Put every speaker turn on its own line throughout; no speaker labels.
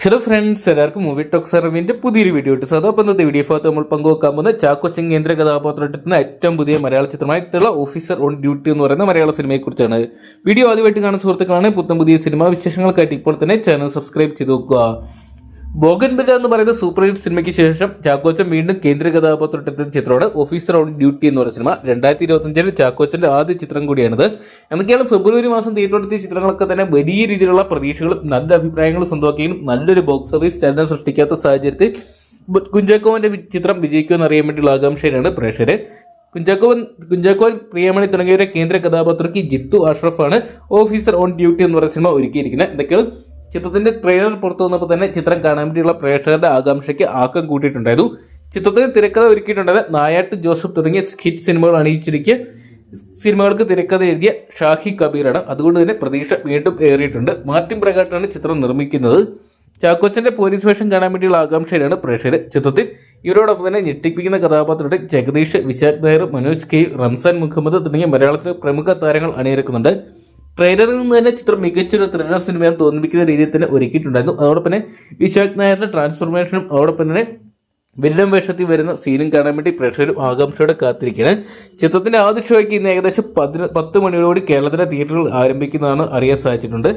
Hello friends എല്ലാവർക്കും movie talks സർവീന്റെ പുതിയൊരു വീഡിയോ ഇട്ട് സാധാ ഇന്നത്തെ വീഡിയോ ഭാഗത്ത് നമ്മൾ പങ്കുവെക്കാൻ പോകുന്ന ചാക്കോ സിംഗ് കേന്ദ്ര കഥാപാത്രത്തിന് ഏറ്റവും പുതിയ മലയാള ചിത്രമായിട്ടുള്ള ഓഫീസർ ഓൺ ഡ്യൂട്ടി എന്ന് പറയുന്ന മലയാള സിനിമയെക്കുറിച്ചാണ് വീഡിയോ ആദ്യമായിട്ട് കാണുന്ന സുഹൃത്തുക്കളാണ് പുത്തം പുതിയ സിനിമാ വിശേഷങ്ങൾക്കായിട്ട് ഇപ്പോൾ തന്നെ ചാനൽ സബ്സ്ക്രൈബ് ചെയ്ത് നോക്കുക ബോഗൻ ബില്ല എന്ന് പറയുന്ന സൂപ്പർ ഹിറ്റ് സിനിമയ്ക്ക് ശേഷം ചാക്കോച്ചൻ വീണ്ടും കേന്ദ്ര കഥാപാത്രത്തെത്തുന്ന ചിത്രമാണ് ഓഫീസർ ഓൺ ഡ്യൂട്ടി എന്ന് പറയുന്ന സിനിമ. രണ്ടായിരത്തി ഇരുപത്തഞ്ചിൽ ചാക്കോച്ചന്റെ ആദ്യ ചിത്രം കൂടിയാണിത്. എന്തൊക്കെയാണ് ഫെബ്രുവരി മാസം തിയേറ്ററെത്തിയ ചിത്രങ്ങളൊക്കെ തന്നെ വലിയ രീതിയിലുള്ള പ്രതീക്ഷകളും നല്ല അഭിപ്രായങ്ങളും സ്വന്തമാക്കുകയും നല്ലൊരു ബോക്സ് ഓഫീസ് ചലനം സൃഷ്ടിക്കാത്ത സാഹചര്യത്തിൽ കുഞ്ചാക്കോവന്റെ ചിത്രം വിജയിക്കുമെന്ന് അറിയാൻ വേണ്ടിയുള്ള ആകാംക്ഷയിലാണ് പ്രേക്ഷകർ കുഞ്ചാക്കോവൻ കുഞ്ചാക്കോവൻ പ്രിയമണി തുടങ്ങിയവരെ കേന്ദ്ര കഥാപാത്രക്ക് ജിത്തു അഷ്റഫാണ് ഓഫീസർ ഓൺ ഡ്യൂട്ടി എന്ന് പറയുന്ന സിനിമ ഒരുക്കിയിരിക്കുന്നത്. എന്തൊക്കെയാണ് ചിത്രത്തിന്റെ ട്രെയിലർ പുറത്തു വന്നപ്പോൾ തന്നെ ചിത്രം കാണാൻ വേണ്ടിയുള്ള പ്രേക്ഷകരുടെ ആകാംക്ഷയ്ക്ക് ആക്കം കൂട്ടിയിട്ടുണ്ടായിരുന്നു. ചിത്രത്തിന് തിരക്കഥ ഒരുക്കിയിട്ടുണ്ടായത് നായാട്ട് ജോസഫ് തുടങ്ങിയ ഹിറ്റ് സിനിമകൾ അണിയിച്ചിരിക്കുക സിനിമകൾക്ക് തിരക്കഥ എഴുതിയ ഷാഹി കബീറാണ്. അതുകൊണ്ട് തന്നെ പ്രതീക്ഷ വീണ്ടും ഏറിയിട്ടുണ്ട്. മാർട്ടിൻ പ്രകാട്ടാണ് ചിത്രം നിർമ്മിക്കുന്നത്. ചാക്കോച്ചന്റെ പോലീസ് വേഷം കാണാൻ വേണ്ടിയുള്ള ആകാംക്ഷയിലാണ് പ്രേക്ഷകർ ചിത്രത്തിൽ. ഇവരോടൊപ്പം തന്നെ ഞെട്ടിപ്പിക്കുന്ന കഥാപാത്രങ്ങളുടെ ജഗദീഷ് വിശാഖ് നായർ മനോജ് കെ റംസാൻ മുഹമ്മദ് തുടങ്ങിയ മലയാളത്തിലെ പ്രമുഖ താരങ്ങൾ അണിനിരക്കുന്നുണ്ട്. ട്രെയിലറിൽ നിന്ന് തന്നെ ചിത്രം മികച്ചൊരു ത്രില്ലർ സിനിമയാണ് തോന്നിപ്പിക്കുന്ന രീതിയിൽ തന്നെ ഒരുക്കിയിട്ടുണ്ടായിരുന്നു. അതോടൊപ്പം തന്നെ വിശാഖ് നായരുടെ ട്രാൻസ്ഫോർമേഷനും അതോടൊപ്പം തന്നെ വില്ലൻ വേഷത്തിൽ വരുന്ന സീനും കാണാൻ വേണ്ടി പ്രേക്ഷകരും ആകാംക്ഷയോടെ കാത്തിരിക്കുകയാണ്. ചിത്രത്തിന്റെ ആദ്യ ഷോയ്ക്ക് ഇന്ന് ഏകദേശം പതിന പത്ത് മണിയോടുകൂടി കേരളത്തിലെ തിയേറ്ററുകൾ ആരംഭിക്കുന്നതാണ് അറിയാൻ സാധിച്ചിട്ടുണ്ട്.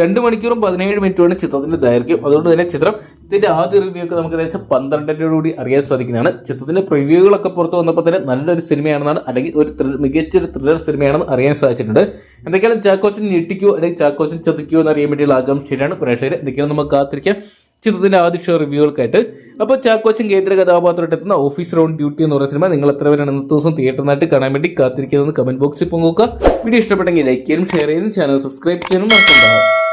രണ്ട് മണിക്കൂറും പതിനേഴ് മിനിറ്റുമാണ് ചിത്രത്തിന്റെ ദൈർഘ്യം. അതുകൊണ്ട് തന്നെ ചിത്രം ഇതിന്റെ ആദ്യ റിവ്യൂ ഒക്കെ നമുക്ക് ഏകദേശം പന്ത്രണ്ടരയോടുകൂടി അറിയാൻ സാധിക്കുന്നതാണ്. ചിത്രത്തിന്റെ പ്രിവ്യൂകളൊക്കെ പുറത്തു വന്നപ്പോൾ തന്നെ നല്ലൊരു സിനിമയാണെന്നാണ് അല്ലെങ്കിൽ ഒരു മികച്ചൊരു ത്രില്ലർ സിനിമയാണെന്ന് അറിയാൻ സാധിച്ചിട്ടുണ്ട്. എന്തൊക്കെയാണ് ചാക്കോച്ചൻ ഞെട്ടിക്കോ അല്ലെങ്കിൽ ചാക്കോച്ചൻ ചതിക്കോ എന്ന് അറിയാൻ വേണ്ടിയുള്ള ആകാംക്ഷയിലാണ് പ്രേക്ഷകർ എന്തൊക്കെയാണ് നമുക്ക് കാത്തിരിക്കാം. ചിത്രത്തിന്റെ ആദ്യ റിവ്യൂകൾക്കായിട്ട്. അപ്പോൾ ചാക്കോച്ചൻ കേന്ദ്ര കഥാപാത്രമായിട്ട് എത്തുന്ന ഓഫീസ് റൗണ്ട് ഡ്യൂട്ടി എന്ന് പറയുന്ന സിനിമ നിങ്ങൾ എത്ര പേരാണ് ഇന്നത്തെ ദിവസം തിയേറ്ററിനായിട്ട് കാണാൻ വേണ്ടി കാത്തിരിക്കുന്നത് കമന്റ് ബോക്സിൽ പങ്കുവെക്കുക. വീഡിയോ ഇഷ്ടപ്പെട്ടെങ്കിൽ ലൈക്ക് ചെയ്യാനും ഷെയർ ചെയ്യാനും ചാനൽ സബ്സ്ക്രൈബ് ചെയ്യാനും മറക്കണ്ടാവും